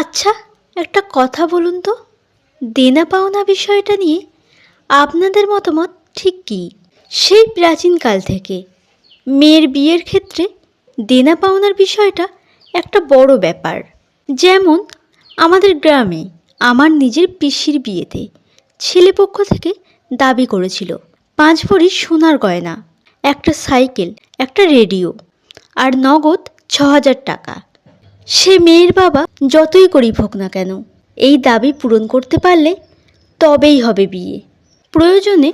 আচ্ছা একটা কথা বলুন তো। দেনা পাওনা বিষয়টা নিয়ে আপনাদের মতামত ঠিক কী? সেই প্রাচীনকাল থেকে মেয়ের বিয়ের ক্ষেত্রে দেনা পাওনার বিষয়টা একটা বড় ব্যাপার। যেমন, আমাদের গ্রামে আমার নিজের পিসির বিয়েতে ছেলেপক্ষ থেকে দাবি করেছিল, পাঁচ ভরি সোনার গয়না, একটা সাইকেল, একটা রেডিও, আর নগদ ছ হাজার টাকা। সে মেয়ের বাবা যতই গরিব হোক না কেন, এই দাবি পূরণ করতে পারলে তবেই হবে বিয়ে। প্রয়োজনে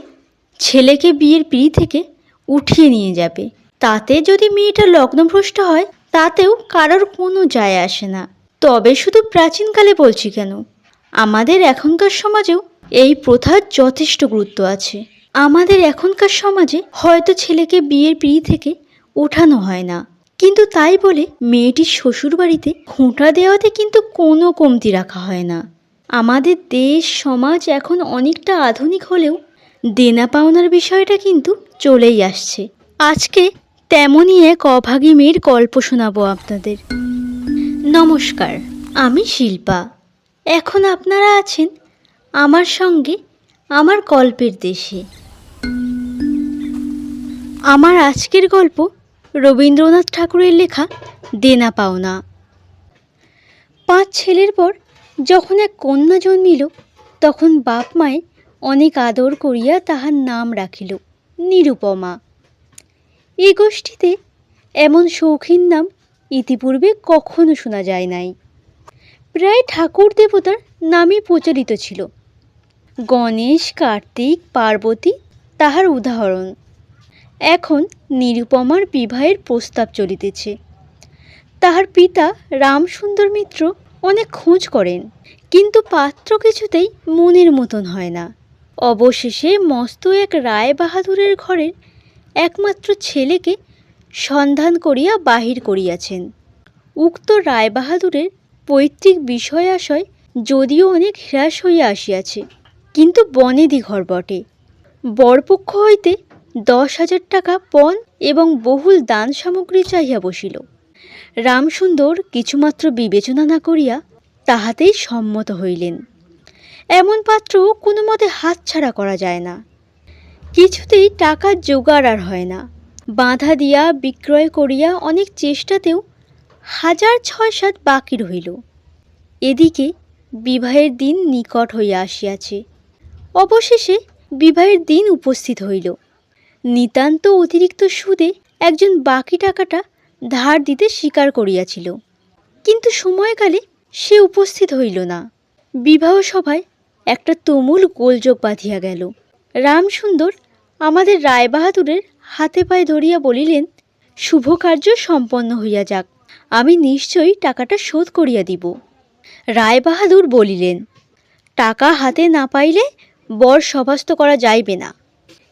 ছেলেকে বিয়ের পিড়ি থেকে উঠিয়ে নিয়ে যাবে। তাতে যদি মেয়েটা লগ্নভ্রষ্ট হয়, তাতেও কারোর কোনো যায় আসে না। তবে শুধু প্রাচীনকালে বলছি কেন, আমাদের এখনকার সমাজেও এই প্রথার যথেষ্ট গুরুত্ব আছে। আমাদের এখনকার সমাজে হয়তো ছেলেকে বিয়ের পিড়ি থেকে ওঠানো হয় না। কিন্তু তাই বলে মেয়েটির শ্বশুরবাড়িতে খোঁটা দেওয়াতে কিন্তু কোনো কমতি রাখা হয় না। আমাদের দেশ, সমাজ এখন অনেকটা আধুনিক হলেও দেনা পাওনার বিষয়টা কিন্তু চলেই আসছে। আজকে তেমনই এক অভাগী মেয়ের গল্প শোনাবো আপনাদের। নমস্কার, আমি শিল্পা। এখন আপনারা আছেন আমার সঙ্গে আমার গল্পের দেশে। আমার আজকের গল্প রবীন্দ্রনাথ ঠাকুরের লেখা দেনা পাওনা। পাঁচ ছেলের পর যখন এক কন্যা জন্মিল, তখন বাপ মায়ে অনেক আদর করিয়া তাহার নাম রাখিল, নিরুপমা। এই গোষ্ঠীতে এমন শৌখিন নাম ইতিপূর্বে কখনো শোনা যায় নাই। প্রায় ঠাকুর দেবতার নামই প্রচলিত ছিল। গণেশ, কার্তিক, পার্বতী তাহার উদাহরণ। এখন নিরুপমার বিবাহের প্রস্তাব চলিতেছে। তাহার পিতা রামসুন্দর মিত্র অনেক খোঁজ করেন, কিন্তু পাত্র কিছুতেই মনের মতন হয় না। অবশেষে মস্ত এক রায় বাহাদুরের ঘরের একমাত্র ছেলেকে সন্ধান করিয়া বাহির করিয়াছেন। উক্ত রায় বাহাদুরের পৈতৃক বিষয় আশয় যদিও অনেক হ্রাস হইয়া আসিয়াছে, কিন্তু বনেদি ঘর বটে। বরপক্ষ হইতে দশ হাজার টাকা পণ এবং বহুল দান সামগ্রী চাহিয়া বসিল। রামসুন্দর কিছুমাত্র বিবেচনা না করিয়া তাহাতেই সম্মত হইলেন। এমন পাত্র কোনো মতে হাতছাড়া করা যায় না। কিছুতেই টাকার জোগাড় আর হয় না। বাঁধা দিয়া বিক্রয় করিয়া অনেক চেষ্টাতেও হাজার ছয় সাত বাকি রহিল। এদিকে বিবাহের দিন নিকট হইয়া আসিয়াছে। অবশেষে বিবাহের দিন উপস্থিত হইল। নিতান্ত অতিরিক্ত সুদে একজন বাকি টাকাটা ধার দিতে স্বীকার করিয়াছিল। কিন্তু সময়কালে সে উপস্থিত হইল না। বিবাহ সভায় একটা তুমুল গোলযোগ বাঁধিয়া গেল। রামসুন্দর আমাদের রায়বাহাদুরের হাতে পায়ে ধরিয়া বলিলেন শুভ কার্য সম্পন্ন হইয়া যাক, আমি নিশ্চয়ই টাকাটা শোধ করিয়া দিব। রায়বাহাদুর বলিলেন, টাকা হাতে না পাইলে বর সভাস্ত করা যাইবে না।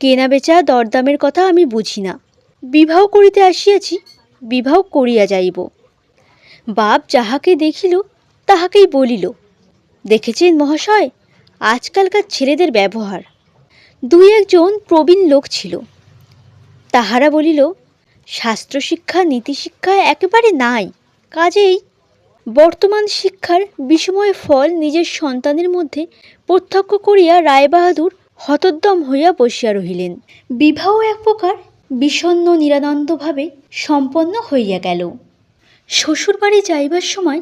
কেনা বেচা দরদামের কথা আমি বুঝি না। বিবাহ করিতে আসিয়াছি, বিবাহ করিয়া যাইব। বাপ যাহাকে দেখিল, তাহাকেই বলিল, দেখেছেন মহাশয়, আজকালকার ছেলেদের ব্যবহার। দুই একজন প্রবীণ লোক ছিল। তাহারা বলিল শাস্ত্র শাস্ত্রশিক্ষা, নীতিশিক্ষা একেবারে নাই। কাজেই বর্তমান শিক্ষার বিষময় ফল নিজের সন্তানের মধ্যে প্রত্যক্ষ করিয়া রায়বাহাদুর হতোদ্যম হইয়া বসিয়া রহিলেন। বিবাহ এক প্রকার বিষণ্ন নিরানন্দভাবে সম্পন্ন হইয়া গেল। শ্বশুরবাড়ি যাইবার সময়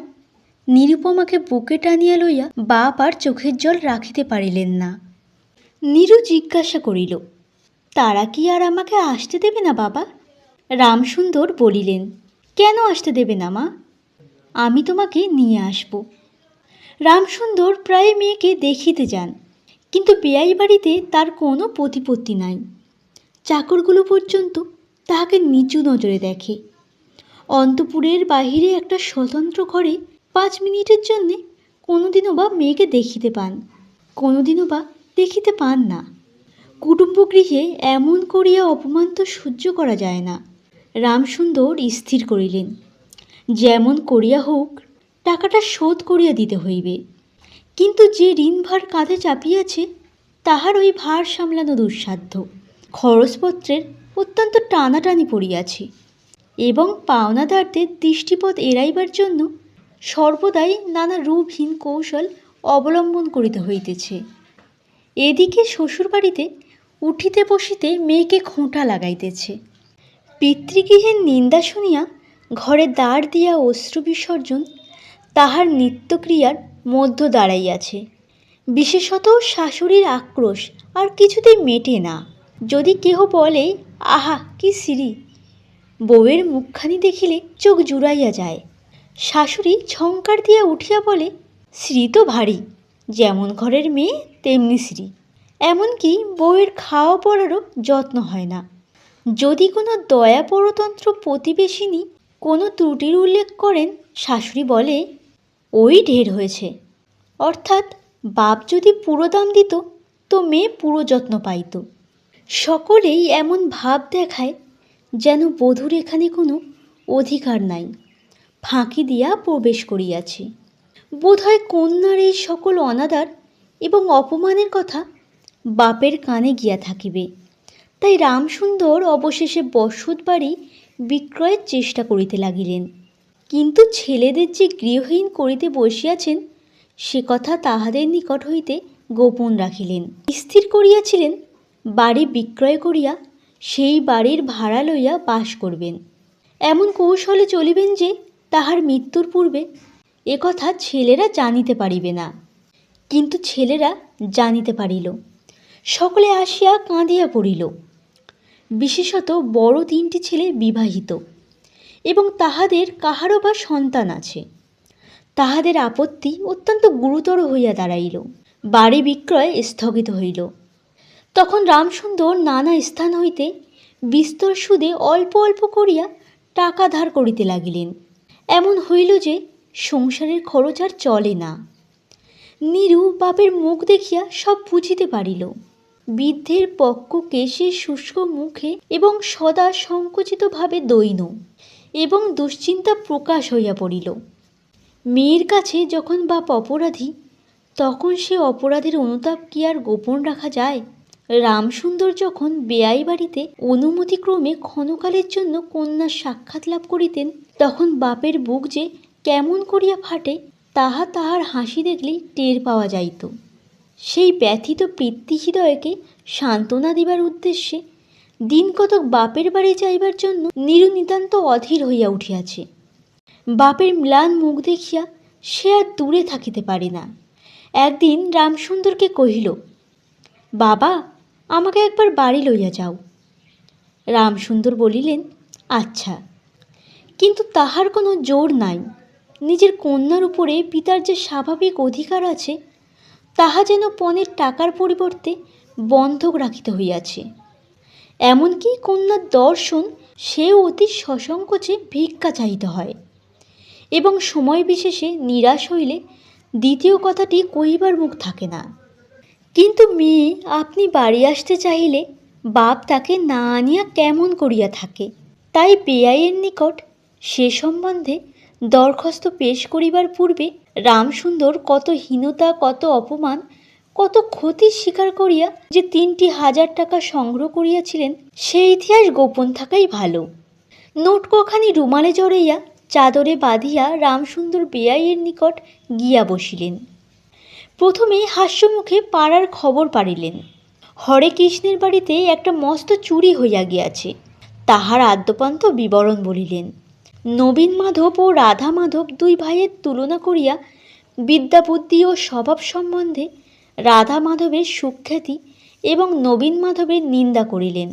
নিরুপমাকে বুকে টানিয়া লইয়া বাপ আর চোখের জল রাখিতে পারিলেন না। নীরু জিজ্ঞাসা করিল, তারা কি আর আমাকে আসতে দেবে না বাবা? রামসুন্দর বলিলেন, কেন আসতে দেবে না মা? আমি তোমাকে নিয়ে আসব। রামসুন্দর প্রায় মেয়েকে দেখিতে যান। কিন্তু বেয়াই বাড়িতে তার কোনো প্রতিপত্তি নাই। চাকরগুলো পর্যন্ত তাহাকে নিচু নজরে দেখে। অন্তপুরের বাহিরে একটা স্বতন্ত্র ঘরে পাঁচ মিনিটের জন্যে কোনোদিনও বা মেয়েকে দেখিতে পান, কোনোদিনও বা দেখিতে পান না। কুটুম্ব গৃহে এমন করিয়া অপমান তো সহ্য করা যায় না। রামসুন্দর স্থির করিলেন, যেমন করিয়া হোক, টাকাটা শোধ করিয়া দিতে হইবে। কিন্তু যে ঋণ ভার কাঁধে চাপিয়াছে, তাহার ওই ভার সামলানো দুঃসাধ্য। খরচপত্রের অত্যন্ত টানাটানি পড়িয়াছে এবং পাওনাদারদের দৃষ্টিপথ এড়াইবার জন্য সর্বদাই নানা রূপহীন কৌশল অবলম্বন করিতে হইতেছে। এদিকে শ্বশুরবাড়িতে উঠিতে বসিতে মেয়েকে খোঁটা লাগাইতেছে। পিতৃগৃহের নিন্দা শুনিয়া ঘরে দাঁড় দিয়া অশ্রু বিসর্জন, তাহার নিত্যক্রিয়ার মধ্য দাঁড়াইয়াছে। বিশেষত শাশুড়ির আক্রোশ আর কিছুতেই মেটে না। যদি কেহ বলে, আহা, কি সিঁড়ি? বউয়ের মুখখানি দেখিলে চোখ জুড়াইয়া যায়। শাশুড়ি ঝঙ্কার দিয়া উঠিয়া বলে শ্রী তো ভারী, যেমন ঘরের মেয়ে, তেমনি শ্রী এমনকি বউয়ের খাওয়া পড়ারও যত্ন হয় না। যদি কোনো দয়া পরতন্ত্র প্রতিবেশিনী কোনো ত্রুটির উল্লেখ করেন, শাশুড়ি বলে ওই ঢের হয়েছে। অর্থাৎ বাপ যদি পুরো দাম দিত, তো মেয়ে পুরো যত্ন পাইত। সকলেই এমন ভাব দেখায় যেন বধূর এখানে কোনো অধিকার নাই, ফাঁকি দিয়া প্রবেশ করিয়াছে। বোধহয় কন্যার এই সকল অনাদার এবং অপমানের কথা বাপের কানে গিয়া থাকিবে। তাই রামসুন্দর অবশেষে বসত বাড়ি বিক্রয়ের চেষ্টা করিতে লাগিলেন। কিন্তু ছেলেদের যে গৃহহীন করিতে বসিয়াছেন, সে কথা তাহাদের নিকট হইতে গোপন রাখিলেন। স্থির করিয়াছিলেন, বাড়ি বিক্রয় করিয়া সেই বাড়ির ভাড়া লইয়া বাস করবেন। এমন কৌশলে চলিবেন যে তাহার মৃত্যুর পূর্বে একথা ছেলেরা জানিতে পারিবে না। কিন্তু ছেলেরা জানিতে পারিল। সকলে আসিয়া কাঁদিয়া পড়িল। বিশেষত বড় তিনটি ছেলে বিবাহিত। এবং তাহাদের কাহারও বা সন্তান আছে। তাহাদের আপত্তি অত্যন্ত গুরুতর হইয়া দাঁড়াইল। বাড়ি বিক্রয় স্থগিত হইল। তখন রামসুন্দর নানা স্থান হইতে বিস্তর সুদে অল্প অল্প করিয়া টাকা ধার করিতে লাগিলেন। এমন হইল যে সংসারের খরচ আর চলে না। নীরু বাপের মুখ দেখিয়া সব বুঝিতে পারিল। বৃদ্ধের পক্ক কেশে শুষ্ক মুখে এবং সদা সংকুচিতভাবে দৈন। এবং দুশ্চিন্তা প্রকাশ হইয়া পড়িল। মেয়ের কাছে যখন বাপ অপরাধী, তখন সে অপরাধের অনুতাপ কি আর গোপন রাখা যায়? রামসুন্দর যখন বেয়াই বাড়িতে অনুমতিক্রমে ক্ষণকালের জন্য কন্যার সাক্ষাৎ লাভ করিতেন, তখন বাপের বুক যে কেমন করিয়া ফাটে, তাহা তাহার হাসি দেখলেই টের পাওয়া যাইত। সেই ব্যথিত পিতৃহৃদয়কে সান্ত্বনা দিবার উদ্দেশ্যে দিন কতক বাপের বাড়ি যাইবার জন্য নিরু নিতান্ত অধীর হইয়া উঠিয়াছে। বাপের ম্লান মুখ দেখিয়া সে আর দূরে থাকিতে পারে না। একদিন রামসুন্দরকে কহিল, বাবা, আমাকে একবার বাড়ি লইয়া যাও। রামসুন্দর বলিলেন আচ্ছা। কিন্তু তাহার কোনো জোর নাই। নিজের কন্যার উপরে পিতার যে স্বাভাবিক অধিকার আছে, তাহা যেন পণের টাকার পরিবর্তে বন্ধক রাখিতে হইয়াছে। এমনকি কন্যার দর্শন সেও অতি সসংকোচে ভিক্ষা চাহিতে হয়। এবং সময় বিশেষে নিরাশ হইলে দ্বিতীয় কথাটি কহিবার মুখ থাকে না। কিন্তু মেয়ে, আপনি বাড়ি আসতে চাহিলে বাপ তাকে না আনিয়া কেমন করিয়া থাকে? তাই বেআইয়ের নিকট সে সম্বন্ধে দরখাস্ত পেশ করিবার পূর্বে রামসুন্দর কত হীনতা, কত অপমান কত ক্ষতি স্বীকার করিয়া যে তিনটি হাজার টাকা সংগ্রহ করিয়াছিলেন সেই ইতিহাস গোপন থাকাই ভালো। নোট কখানি রুমালে জড়াইয়া চাদরে বাঁধিয়া রামসুন্দর বেআইয়ের নিকট গিয়া বসিলেন। প্রথমে হাস্যমুখে পাড়ার খবর পাড়িলেন। হরে কৃষ্ণের বাড়িতে একটা মস্ত চুরি হইয়া গিয়াছে। তাহার আদ্যপান্ত বিবরণ বলিলেন, নবীন মাধব ও রাধা মাধব দুই ভাইয়ের তুলনা করিয়া বিদ্যাবুদ্ধি ও স্বভাব সম্বন্ধে রাধা মাধবের সুখ্যাতি এবং নবীন মাধবের নিন্দা করিলেন।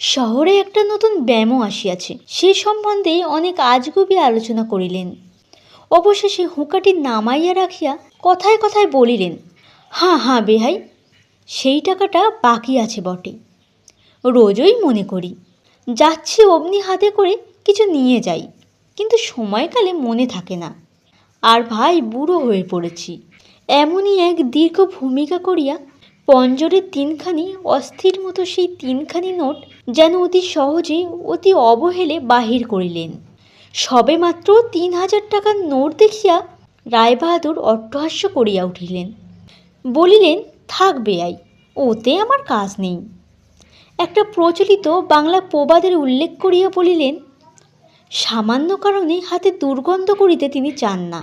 শহরে একটা নতুন ব্যায়ামও আসিয়াছে, সে সম্বন্ধে অনেক আজগুবি আলোচনা করিলেন। অবশেষে হুঁকাটি নামাইয়া রাখিয়া কথায় কথায় বলিলেন, হাঁ হাঁ বেহাই, সেই টাকাটা বাকি আছে বটে। রোজই মনে করি, যাচ্ছি অমনি হাতে করে কিছু নিয়ে যাই, কিন্তু সময়কালে মনে থাকে না। আর ভাই বুড়ো হয়ে পড়েছি। এমনই এক দীর্ঘ ভূমিকা করিয়া পঞ্জরের তিনখানি, অস্থির মতো সেই তিনখানি নোট যেন অতি সহজে অতি অবহেলে বাহির করিলেন। সবেমাত্র তিন হাজার টাকার নোট দেখিয়া রায়বাহাদুর অট্টহাস্য করিয়া উঠিলেন। বলিলেন থাকবে বেয়াই ওতে আমার কাজ নেই। একটা প্রচলিত বাংলা প্রবাদের উল্লেখ করিয়া বলিলেন, সামান্য কারণে হাতে দুর্গন্ধ করিতে তিনি চান না।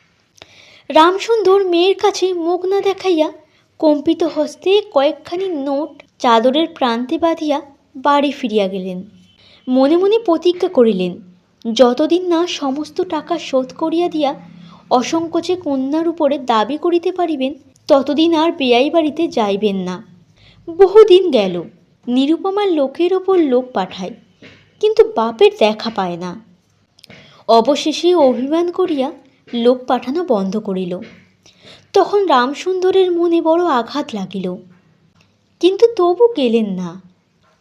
রামসুন্দর মেয়ের কাছে মুখ না দেখাইয়া কম্পিত হস্তে কয়েকখানি নোট চাদরের প্রান্তে বাঁধিয়া বাড়ি ফিরিয়া গেলেন। মনে মনে প্রতিজ্ঞা করিলেন, যতদিন না সমস্ত টাকা শোধ করিয়া দিয়া অসংকোচে কন্যার উপরে দাবি করিতে পারিবেন, ততদিন আর বেয়াই বাড়িতে যাইবেন না। বহুদিন গেল, নিরুপমার লোকের ওপর লোক পাঠায়, কিন্তু বাপের দেখা পায় না। অবশেষে অভিমান করিয়া লোক পাঠানো বন্ধ করিল। তখন রামসুন্দরের মনে বড় আঘাত লাগিল। কিন্তু তবু গেলেন না,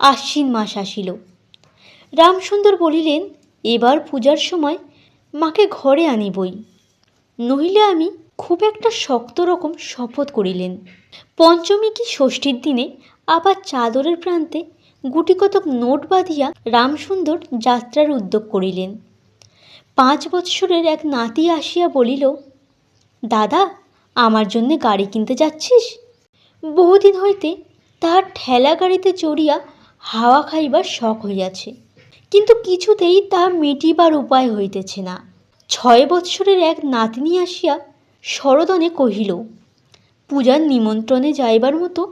আশ্বিন মাস আসিল। রামসুন্দর বলিলেন, এবার পূজার সময় মাকে ঘরে আনিবই। নহিলে আমি খুব একটা শক্ত রকম শপথ করিলেন। পঞ্চমী কি ষষ্ঠীর দিনে আবার চাদরের প্রান্তে গুটিকতক নোট বাঁধিয়া রামসুন্দর যাত্রার উদ্যোগ করিলেন। পাঁচ বৎসরের এক নাতি আসিয়া বলিল, দাদা, আমার জন্যে গাড়ি কিনতে যাচ্ছিস? বহুদিন হইতে তাহার ঠেলা গাড়িতে চড়িয়া হাওয়া খাইবার শখ হইয়াছে। কিন্তু কিছুতেই তাহা মিটিবার উপায় হইতেছে না। ছয় বৎসরের এক নাতনি আসিয়া শরদনে কহিল, পূজার নিমন্ত্রণে যাইবার মতো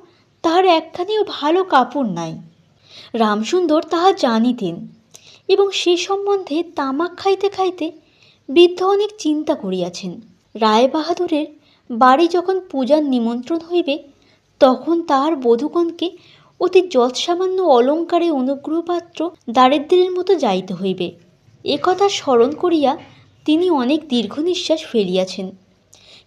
তাহার একখানিও ভালো কাপড় নাই। রামসুন্দর তাহা জানিতেন। এবং সে সম্বন্ধে তামাক খাইতে খাইতে বৃদ্ধ অনেক চিন্তা করিয়াছেন। রায়বাহাদুরের বাড়ি যখন পূজার নিমন্ত্রণ হইবে, তখন তাহার বধূগণকে অতি যৎসামান্য অলঙ্কারে অনুগ্রহপাত্র দারিদ্রের মতো যাইতে হইবে। একথা স্মরণ করিয়া তিনি অনেক দীর্ঘ নিঃশ্বাস ফেলিয়াছেন।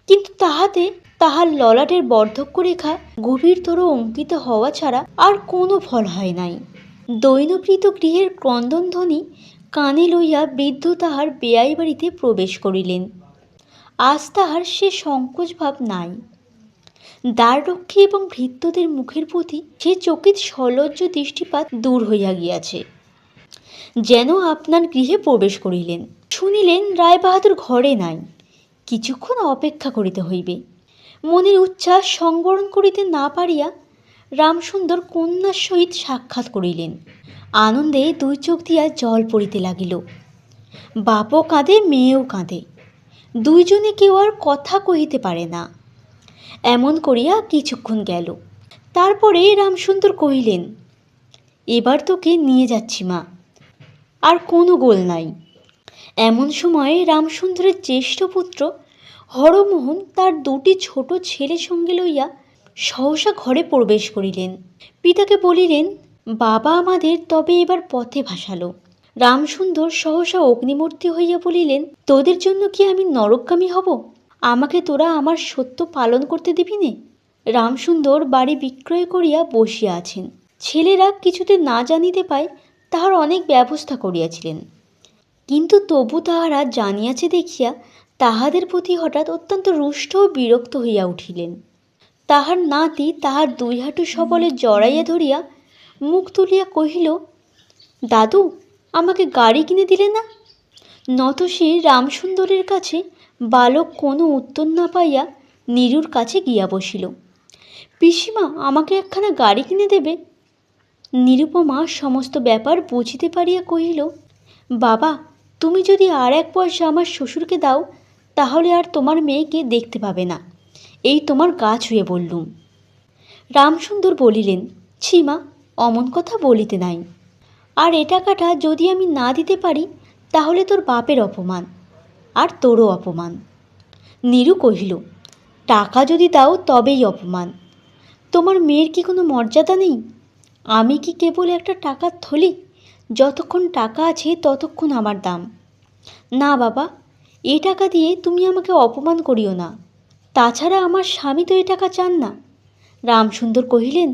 কিন্তু তাহাতে তাহার ললাটের বার্ধক্য রেখা গভীরতর অঙ্কিত হওয়া ছাড়া আর কোনো ফল হয় নাই। দৈনপ্রীত গৃহের ক্রন্দনধ্বনি কানে লইয়া বৃদ্ধ তাহার বেয়াই বাড়িতে প্রবেশ করিলেন। আজ তাহার সে সংকোচ ভাব নাই দ্বাররক্ষী এবং ভৃত্যদের মুখের প্রতি সে চকিত সলজ্জ দৃষ্টিপাত দূর হইয়া গিয়াছে। যেন আপনার গৃহে প্রবেশ করিলেন। শুনিলেন রায়বাহাদুর ঘরে নাই। কিছুক্ষণ অপেক্ষা করিতে হইবে। মনের উচ্ছ্বাস সংবরণ করিতে না পারিয়া রামসুন্দর কন্যার সহিত সাক্ষাৎ করিলেন। আনন্দে দুই চোখ দিয়া জল পড়িতে লাগিল। বাপও কাঁদে, মেয়েও কাঁদে। দুইজনে কেউ আর কথা কহিতে পারে না। এমন করিয়া কিছুক্ষণ গেল। তারপরে রামসুন্দর কহিলেন, এবার তোকে নিয়ে যাচ্ছি মা। আর কোনো গোল নাই এমন সময় রামসুন্দরের জ্যেষ্ঠ পুত্র হরমোহন তার দুটি ছোট ছেলে সঙ্গে লইয়া সহসা ঘরে প্রবেশ করিলেন। পিতাকে বলিলেন, বাবা আমাদের তবে এবার পথে ভাসালো। রামসুন্দর সহসা অগ্নিমূর্তি হইয়া বলিলেন, তোদের জন্য কি আমি নরকগামী হব? আমাকে তোরা আমার সত্য পালন করতে দিবি নে? রামসুন্দর বাড়ি বিক্রয় করিয়া বসিয়া আছেন। ছেলেরা কিছুতে না জানিতে পায়, তাহার অনেক ব্যবস্থা করিয়াছিলেন। কিন্তু তবু তাহারা জানিয়াছে দেখিয়া, তাহাদের প্রতি হঠাৎ অত্যন্ত রুষ্ট ও বিরক্ত হইয়া উঠিলেন। তাহার নাতি তাহার দুই হাঁটু সবলে জড়াইয়া ধরিয়া মুখ তুলিয়া কহিল, দাদু, আমাকে গাড়ি কিনে দিলে না? নতশির রামসুন্দরের কাছে বালক কোনো উত্তর না পাইয়া নীরুর কাছে গিয়া বসিল, পিসিমা, আমাকে একখানা গাড়ি কিনে দেবে? নিরুপমা সমস্ত ব্যাপার বুঝিতে পারিয়া কহিল, বাবা, তুমি যদি আর এক পয়সা আমার শ্বশুরকে দাও, তাহলে আর তোমার মেয়েকে দেখতে পাবে না। এই তোমার গা ছুঁয়ে বললুম। রামসুন্দর বলিলেন ছিমা অমন কথা বলিতে নাই। আর এ টাকাটা যদি আমি না দিতে পারি, তাহলে তোর বাপের অপমান, আর তোরও অপমান। নীরু কহিল, টাকা যদি দাও, তবেই অপমান। তোমার মেয়ের কি কোনো মর্যাদা নেই? আমি কি কেবল একটা টাকার থলি? যতক্ষণ টাকা আছে, ততক্ষণ আমার দাম। না বাবা, এ টাকা দিয়ে তুমি আমাকে অপমান করিও না। তাছাড়া আমার স্বামী তো এ টাকা চান না। রামসুন্দর কহিলেন,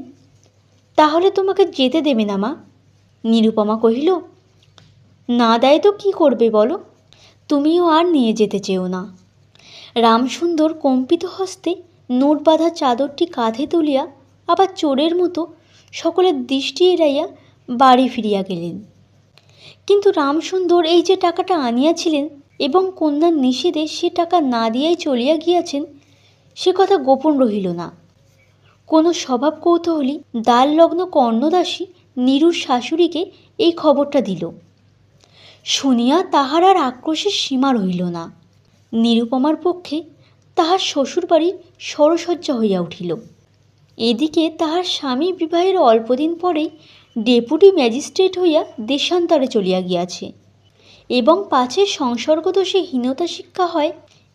তাহলে তোমাকে যেতে দেবে না মা? নিরুপমা কহিল, না দেয় তো কী করবে বলো? তুমিও আর নিয়ে যেতে চেও না। রামসুন্দর কম্পিত হস্তে নোট বাঁধা চাদরটি কাঁধে তুলিয়া আবার চোরের মতো সকলের দৃষ্টি এড়াইয়া বাড়ি ফিরিয়া গেলেন। কিন্তু রামসুন্দর এই যে টাকাটা আনিয়াছিলেন এবং কন্যার নিষেধে সে টাকা না দিয়াই চলিয়া গিয়াছেন সে কথা গোপন রহিল না। কোনো স্বভাব কৌতূহলী দ্বারলগ্ন কর্ণদাসী নীরুর শাশুড়িকে এই খবরটা দিল। শুনিয়া তাহার আর আক্রোশের সীমা রহিল না। নিরুপমার পক্ষে তাহার শ্বশুরবাড়ির সরসজ্জা হইয়া উঠিল। এদিকে তাহার স্বামী বিবাহের অল্পদিন পরেই ডেপুটি ম্যাজিস্ট্রেট হইয়া দেশান্তরে চলিয়া গিয়াছে এবং পাছে সংসর্গদোষে হীনতা শিক্ষা হয়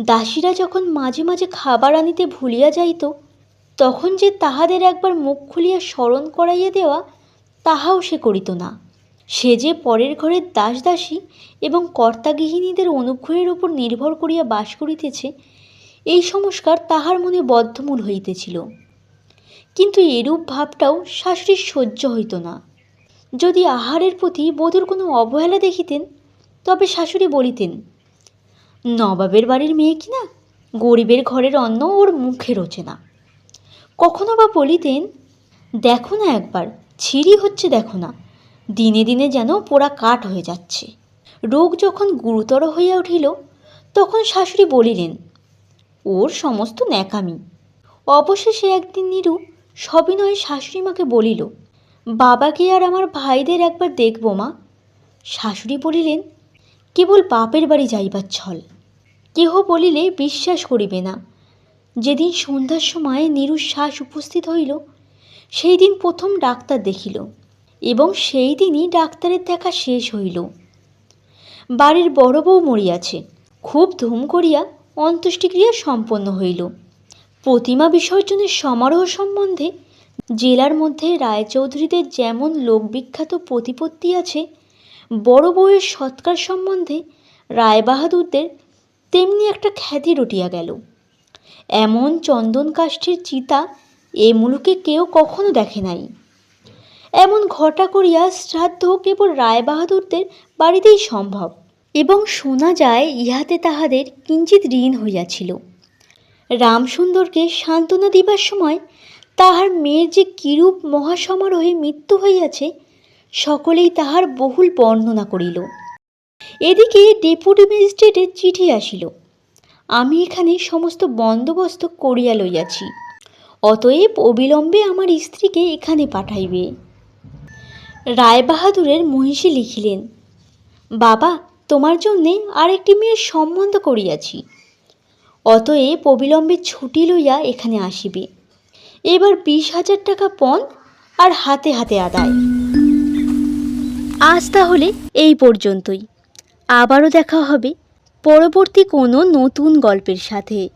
দাসীরা যখন মাঝে মাঝে খাবার আনিতে ভুলিয়া যাইত, তখন যে তাহাদের একবার মুখ খুলিয়া স্মরণ করাইয়া দেওয়া, তাহাও সে করিত না। সে যে পরের ঘরের দাস দাসী এবং কর্তাগৃহিণীদের অনুগ্রহের উপর নির্ভর করিয়া বাস করিতেছে, এই সংস্কার তাহার মনে বদ্ধমূল হইতেছিল। কিন্তু এরূপ ভাবটাও শাশুড়ির সহ্য হইত না। যদি আহারের প্রতি বধূর কোনো অবহেলা দেখিতেন, তবে শাশুড়ি বলিতেন নবাবের বাড়ির মেয়ে কি না? গরিবের ঘরের অন্ন ওর মুখে রোচে না। কখনো বা বলিতেন, দেখো না একবার, ছিঁড়ি হচ্ছে দেখো না। দিনে দিনে যেন পোড়া কাঠ হয়ে যাচ্ছে। রোগ যখন গুরুতর হইয়া উঠিল, তখন শাশুড়ি বলিলেন, ওর সমস্ত ন্যাকামি। অবশেষে একদিন নীরু সবিনয়ে শাশুড়ি মাকে বলিল, বাবাকে আর আমার ভাইদের একবার দেখব মা। শাশুড়ি বলিলেন, কেবল বাপের বাড়ি যাইবার ছল। কেহ বলিলে বিশ্বাস করিবে না। যেদিন সন্ধ্যার সময় নীরুর শ্বাস উপস্থিত হইল সেই দিন প্রথম ডাক্তার দেখিল এবং সেই দিনই ডাক্তারের দেখা শেষ হইল। বাড়ির বড় বউ মরিয়াছে। খুব ধুম করিয়া অন্ত্যেষ্টিক্রিয়া সম্পন্ন হইল। প্রতিমা বিসর্জনের সমারোহ সম্বন্ধে জেলার মধ্যে রায়চৌধুরীদের যেমন লোকবিখ্যাত প্রতিপত্তি আছে, বড় বউয়ের সৎকার সম্বন্ধে রায়বাহাদুরদের তেমনি একটা খ্যাতি রটিয়া গেল। এমন চন্দন কাষ্ঠের চিতা এ মুলুকে কেউ কখনো দেখে নাই। এমন ঘটা করিয়া শ্রাদ্ধ কেবল রায়বাহাদুরদের বাড়িতেই সম্ভব এবং শোনা যায় ইহাতে তাহাদের কিঞ্চিত ঋণ হইয়াছিল। রামসুন্দরকে সান্ত্বনা দিবার সময় তাহার মেয়ের যে কিরূপ মহাসমারোহে মৃত্যু হইয়াছে, সকলেই তাহার বহুল বর্ণনা করিল। এদিকে ডেপুটি ম্যাজিস্ট্রেটের চিঠি আসিল। আমি এখানে সমস্ত বন্দোবস্ত করিয়া লইয়াছি। অতএব অবিলম্বে আমার স্ত্রীকে এখানে পাঠাইবে। রায়বাহাদুরের মহিষী লিখিলেন, বাবা, তোমার জন্যে আরেকটি মেয়ের সম্বন্ধ করিয়াছি। অতএব অবিলম্বে ছুটি লইয়া এখানে আসিবে। এবার বিশ হাজার টাকা পণ আর হাতে হাতে আদায়। আজ তাহলে এই পর্যন্তই। আবারও দেখা হবে। পরবর্তী কোনো নতুন গল্পের সাথে।